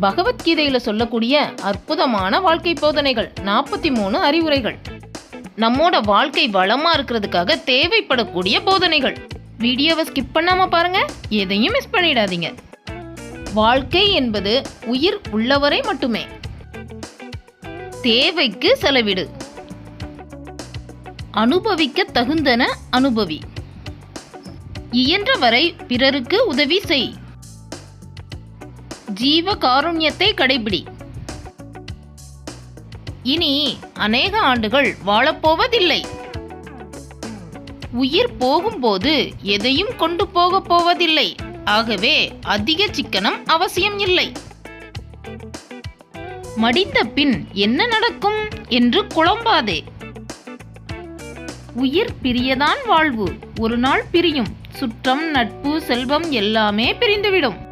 பகவத்கீதையில சொல்லக்கூடிய அற்புதமான வாழ்க்கை போதனைகள் நாற்பத்தி மூணு அறிவுரைகள். நம்மோட வாழ்க்கை வளமா இருக்கிறதுக்காக தேவைப்படக்கூடிய போதனைகள். வீடியோவை ஸ்கிப் பண்ணாம பாருங்க எதையும் மிஸ் பண்ணிடாதீங்க. வாழ்க்கை என்பது உயிர் உள்ளவரை மட்டுமே. தேவைக்கு செலவிடு. அனுபவிக்க தகுந்தன அனுபவி. இயன்றவரை பிறருக்கு உதவி செய். ஜீவ காருண்யத்தை கடைபிடி. இனி அநேக ஆண்டுகள் வாழப்போவதில்லை. உயிர் போகும்போது எதையும் கொண்டு போக போவதில்லை. ஆகவே அதிக சிக்கனம் அவசியம் இல்லை. மடிந்த பின் என்ன நடக்கும் என்று குழம்பாதே. உயிர் பிரியதான் வாழ்வு. ஒரு நாள் பிரியும். சுற்றம் நட்பு செல்வம் எல்லாமே பிரிந்துவிடும்.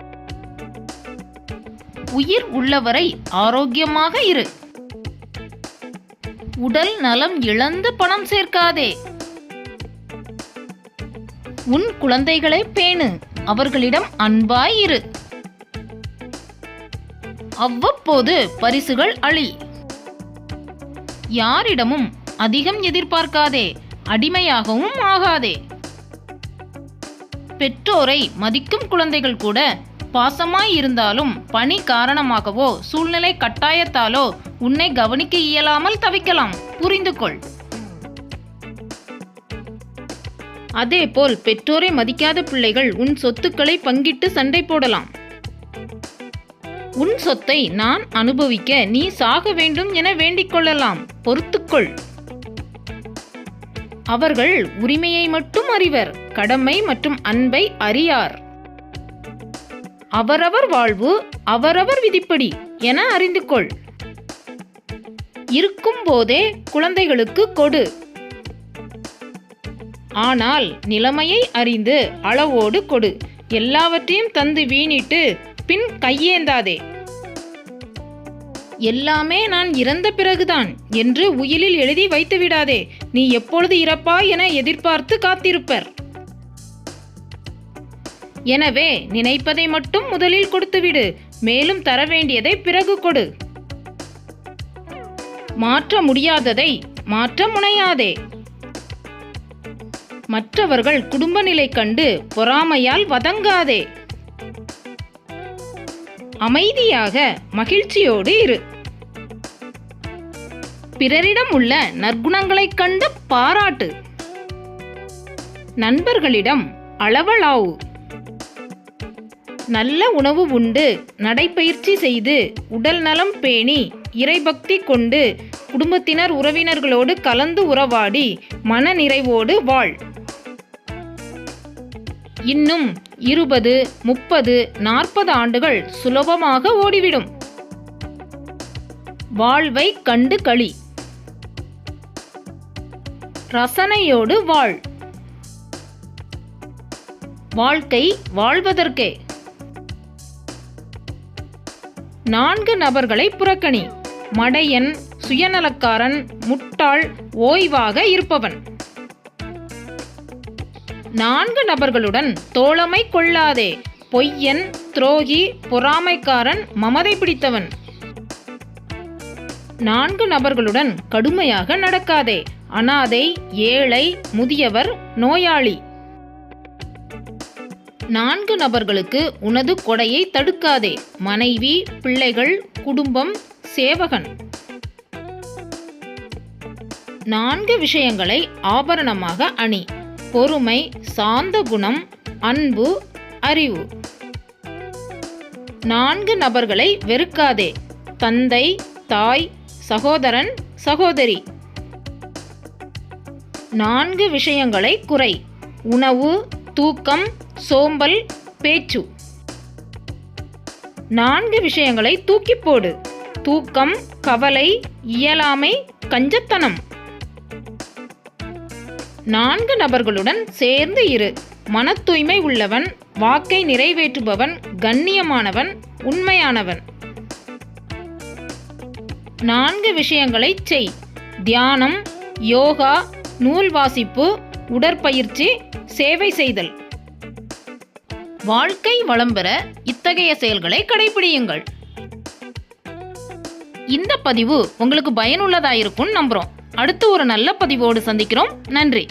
உயிர் உள்ளவரை ஆரோக்கியமாக இரு. உடல் நலம் இழந்து பணம் சேர்க்காதே. உன் குழந்தைகளை பேணு. அவர்களிடம் அன்பாய் இரு. அவ்வப்போது பரிசுகள் அழி. யாரிடமும் அதிகம் எதிர்பார்க்காதே. அடிமையாகவும் ஆகாதே. பெற்றோரை மதிக்கும் குழந்தைகள் கூட பாசமாய் இருந்தாலும் பணி காரணமாகவோ சூழ்நிலை கட்டாயத்தாலோ உன்னை கவனிக்க இயலாமல் தவிக்கலாம். புரிந்து கொள். அதேபோல் பெற்றோரை மதிக்காத பிள்ளைகள் உன் சொத்துக்களை பங்கிட்டு சண்டை போடலாம். உன் சொத்தை நான் அனுபவிக்க நீ சாக வேண்டும் என வேண்டிக் கொள்ளலாம். பொறுத்துக்கொள் அவர்கள் உரிமையை மட்டும் அறிவர் கடமை மற்றும் அன்பை அறியார். அவரவர் வாழ்வு அவரவர் விதிப்படி என அறிந்து கொள் இருக்கும் போதே குழந்தைகளுக்கு கொடு. ஆனால் நிலைமையை அறிந்து அளவோடு கொடு. எல்லாவற்றையும் தந்து வீணிட்டு பின் கையேந்தாதே. எல்லாமே நான் இறந்த பிறகுதான் என்று உயிலில் எழுதி வைத்து விடாதே நீ எப்பொழுது இறப்பாய் என எதிர்பார்த்து காத்திருப்பர். எனவே நினைப்பதை மட்டும் முதலில் கொடுத்துவிடு மேலும் தர வேண்டியதை பிறகு கொடு. மாற்ற முடியாததை மாற்ற முனையாதே. மற்றவர்கள் குடும்ப நிலை கண்டு பொறாமையால் வதங்காதே. அமைதியாக மகிழ்ச்சியோடு இரு. பிறரிடம் உள்ள நற்குணங்களைக் கண்டு பாராட்டு. நண்பர்களிடம் அளவலாவு. நல்ல உணவு உண்டு நடைப்பயிற்சி செய்து உடல் நலம் பேணி இறைபக்தி கொண்டு குடும்பத்தினர் உறவினர்களோடு கலந்து உறவாடி மன நிறைவோடு வாழ். இன்னும் இருபது முப்பது நாற்பது ஆண்டுகள் சுலபமாக ஓடிவிடும். வாழ்வை கண்டு களி. ரசனையோடு வாழ். வாழ்க்கை வாழ்வதற்கே. நான்கு நபர்களை புறக்கணி. மடையன் சுயநலக்காரன் முட்டாள் ஓய்வாக இருப்பவன். நான்கு நபர்களுடன் தோழமை கொள்ளாதே. பொய்யன் துரோகி பொறாமைக்காரன் மமதை பிடித்தவன். நான்கு நபர்களுடன் கடுமையாக நடக்காதே. அனாதை ஏழை முதியவர் நோயாளி. நான்கு நபர்களுக்கு உனது கொடையை தடுக்காதே. மனைவி பிள்ளைகள் குடும்பம் சேவகன். நான்கு விஷயங்களை ஆபரணமாக அணி. பொறுமை சாந்த குணம் அன்பு அறிவு. நான்கு நபர்களை வெறுக்காதே. தந்தை தாய் சகோதரன் சகோதரி. நான்கு விஷயங்களை குறை. உணவு தூக்கம் சோம்பல் பேச்சு. நான்கு விஷயங்களை தூக்கி போடு. தூக்கம் கவலை இயலாமை கஞ்சத்தனம். நான்கு நபர்களுடன் சேர்ந்து இரு. மன தூய்மை உள்ளவன் வாக்கை நிறைவேற்றுபவன் கண்ணியமானவன் உண்மையானவன். நான்கு விஷயங்களை செய். தியானம் யோகா நூல் வாசிப்பு உடற்பயிற்சி சேவை செய்தல். வாழ்க்கை வளம் பெற இத்தகைய செயல்களை கடைபிடியுங்கள். இந்த பதிவு உங்களுக்கு பயனுள்ளதாக இருக்கும்னு நம்புகிறோம் அடுத்து ஒரு நல்ல பதிவோடு சந்திக்கிறோம். நன்றி.